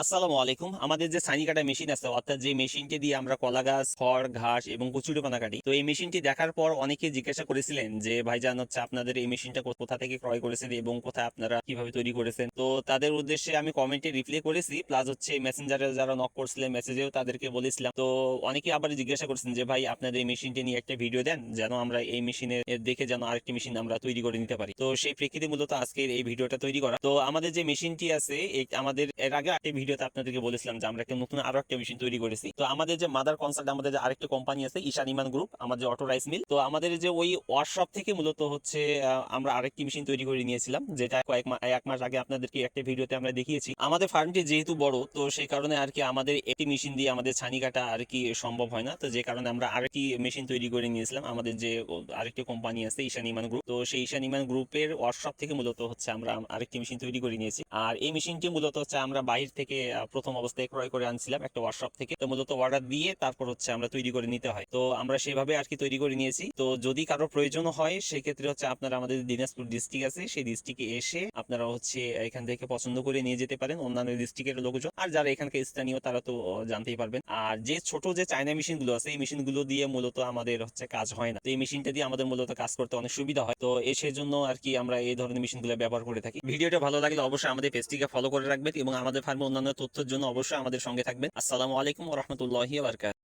আসসালামু আলাইকুম। আমাদের যে ছানি কাটা মেশিন আছে, অর্থাৎ যে মেশিনটি দিয়ে আমরা কলা গাছ, খড়, ঘাস এবং কচুরিপানা কাটি, তো এই মেশিনটি দেখার পর অনেকে জিজ্ঞাসা করেছিলেন যে, ভাইজান, হচ্ছে আপনাদের এই মেশিনটা কোথা থেকে ক্রয় করেছেন এবং কোথায় আপনারা কীভাবে তৈরি করেছেন? তো তাদের উদ্দেশ্যে আমি কমেন্টে রিপ্লাই করেছি, প্লাস হচ্ছে মেসেঞ্জারে যারা নক করছিলেন, মেসেজেও তাদেরকে বলেছিলাম। তো অনেকে আবার জিজ্ঞাসা করছেন যে, ভাই, আপনাদের এই মেশিনটি নিয়ে একটা ভিডিও দেন, যেন আমরা এই মেশিনের দেখে যেন আরেকটি মেশিন আমরা তৈরি করে নিতে পারি। তো সেই প্রেক্ষিতে মূলত আজকের এই ভিডিওটা তৈরি করা। তো আমাদের যে মেশিনটি আছে আমাদের এর আগে ভিডিওতে আপনাদেরকে বলেছিলাম যে আমরা একটা নতুন আরও একটা মেশিন তৈরি করেছি। তো আমাদের যে মাদার কনসার্ট আমাদের যে আরেকটা কোম্পানি আছে, ঈশান ইমান গ্রুপ আমাদের অটো রাইস মিল তো আমাদের যে ওই ওয়ার্কশপ থেকে মূলত হচ্ছে আমরা আরেকটি মেশিন তৈরি করে নিয়েছিলাম, যেটা কয়েক এক মাস আগে আপনাদেরকে একটা ভিডিওতে আমরা দেখিয়েছি। আমাদের ফার্মটি যেহেতু বড়, তো সেই কারণে আর কি আমাদের একটি মেশিন দিয়ে আমাদের ছানি কাটা আর কি সম্ভব হয় না। তো যে কারণে আমরা আরেকটি মেশিন তৈরি করে নিয়েছিলাম, আমাদের যে আরেকটি কোম্পানি আছে, ঈশান ইমান গ্রুপ তো সেই ঈশান ইমান গ্রুপের ওয়ার্কশপ থেকে মূলত হচ্ছে আমরা আরেকটি মেশিন তৈরি করে নিয়েছি। আর এই মেশিনটি মূলত হচ্ছে আমরা বাহির থেকে আহ, প্রথম অবস্থায় ক্রয় করে আনছিলাম একটা ওয়ার্কশপ থেকে। তো মূলত অর্ডার দিয়ে তারপর হচ্ছে আমরা তৈরি করে নিতে হয়। তো আমরা সেভাবে আর কি তৈরি করে নিয়েছি। তো যদি কারও প্রয়োজন হয় সেক্ষেত্রে হচ্ছে আপনারা আমাদের দিনাজপুর ডিস্ট্রিক্ট আছে সেই ডিস্ট্রিক্টে এসে আপনারা হচ্ছে এখান থেকে পছন্দ করে নিয়ে যেতে পারেন অন্যান্য ডিস্ট্রিক্টের লোকজন। আর যারা এখানকার স্থানীয় তারা তো জানতেই পারবেন। আর যে ছোট যে চায়না মেশিনগুলো আছে এই মেশিনগুলো দিয়ে মূলত আমাদের হচ্ছে কাজ হয় না। তো এই মেশিনটা দিয়ে আমাদের মূলত কাজ করতে অনেক সুবিধা হয়। তো এই সেজন্য আর কি আমরা এই ধরনের মেশিনগুলো ব্যবহার করে থাকি। ভিডিওটা ভালো লাগলে অবশ্যই আমাদের পেজটিকে ফলো করে রাখবেন এবং আমাদের ফার্মে অন্যান্য তথ্যের জন্য অবশ্যই আমাদের সঙ্গে থাকবেন। আসসালামু আলাইকুম রহমতুল্লাহ বারকাত